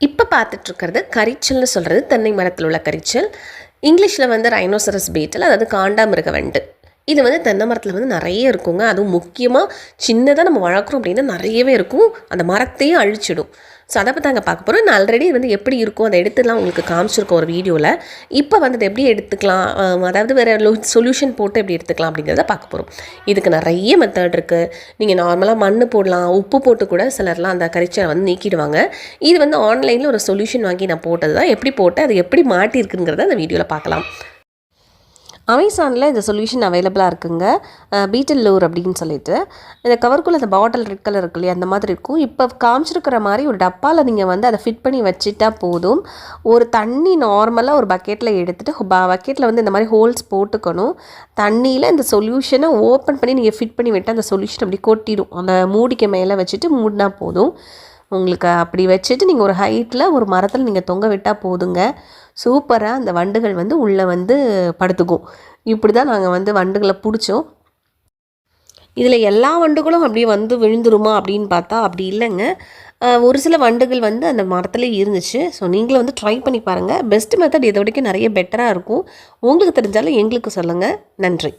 இப்போ பார்த்துட்ருக்கிறது கரிச்சல்னு சொல்கிறது தென்னை மரத்தில் உள்ள கரிச்சல். இங்கிலீஷில் வந்து ரைனோசரஸ் பீட்டல் அதாவது காண்டாமிருக வண்டு இது வந்து தென்னை மரத்தில் வந்து நிறைய இருக்குங்க. அதுவும் முக்கியமாக சின்னதாக நம்ம வளர்க்குறோம் அப்படின்னா நிறையவே இருக்கும். அந்த மரத்தையும் அழிச்சிடும். ஸோ அதை பற்றி அங்கே பார்க்க போகிறோம் நான் ஆல்ரெடி வந்து எப்படி இருக்கும்? அதை எடுத்துலாம் உங்களுக்கு காமிச்சிருக்கோம் ஒரு வீடியோவில் இப்போ வந்து அதை எப்படி எடுத்துக்கலாம்? அதாவது வேறு சொல்யூஷன் போட்டு எப்படி எடுத்துக்கலாம் அப்படிங்கிறத பார்க்க போகிறோம் இதுக்கு நிறைய மெத்தட் இருக்குது நீங்கள் நார்மலாக மண் போடலாம் உப்பு போட்டு கூட சிலர்லாம் அந்த கரிச்சலை வந்து நீக்கிடுவாங்க. இது வந்து ஆன்லைனில் ஒரு சொல்யூஷன் வாங்கி நான் போட்டது தான். எப்படி போட்டு அது எப்படி மாட்டியிருக்குங்கிறத அந்த வீடியோவில் பார்க்கலாம். அமேசானில் இந்த சொல்யூஷன் அவைலபிளாக இருக்குங்க. பீட்டல் லூர் அப்படின்னு சொல்லிட்டு. இந்த கவர்க்குள்ளே அந்த பாட்டில் ரெட் கலர் இருக்கு இல்லையா அந்த மாதிரி இருக்கும். இப்போ காமிச்சிருக்கிற மாதிரி ஒரு டப்பாவில் நீங்கள் வந்து அதை ஃபிட் பண்ணி வச்சுட்டா போதும். ஒரு தண்ணி நார்மலாக ஒரு பக்கெட்டில் எடுத்துகிட்டு பக்கெட்டில் வந்து இந்த மாதிரி ஹோல்ஸ் போட்டுக்கணும். தண்ணியில் இந்த சொல்யூஷனை ஓப்பன் பண்ணி நீங்கள் ஃபிட் பண்ணி விட்டால் அந்த சொல்யூஷன் அப்படி கொட்டிடும். அந்த மூடிக்கு மேலே வச்சுட்டு மூடினா போதும். உங்களுக்கு அப்படி வச்சுட்டு நீங்கள் ஒரு ஹைட்டில் ஒரு மரத்தில் நீங்கள் தொங்க விட்டால் போதுங்க. சூப்பராக அந்த வண்டுகள் வந்து உள்ளே வந்து படுத்துக்கும். இப்படி தான் நாங்கள் வந்து வண்டுகளை பிடிச்சோம். இதில் எல்லா வண்டுகளும் அப்படியே வந்து விழுந்துருமா அப்படின்னு பார்த்தா அப்படி இல்லைங்க. ஒரு சில வண்டுகள் வந்து அந்த மரத்துல இருந்துச்சு. ஸோ நீங்களும் வந்து ட்ரை பண்ணி பாருங்கள் பெஸ்ட் மெத்தட் இதை வரைக்கும் நிறைய பெட்டராக இருக்கும். உங்களுக்கு தெரிஞ்சாலும் எங்களுக்கு சொல்லுங்கள் நன்றி.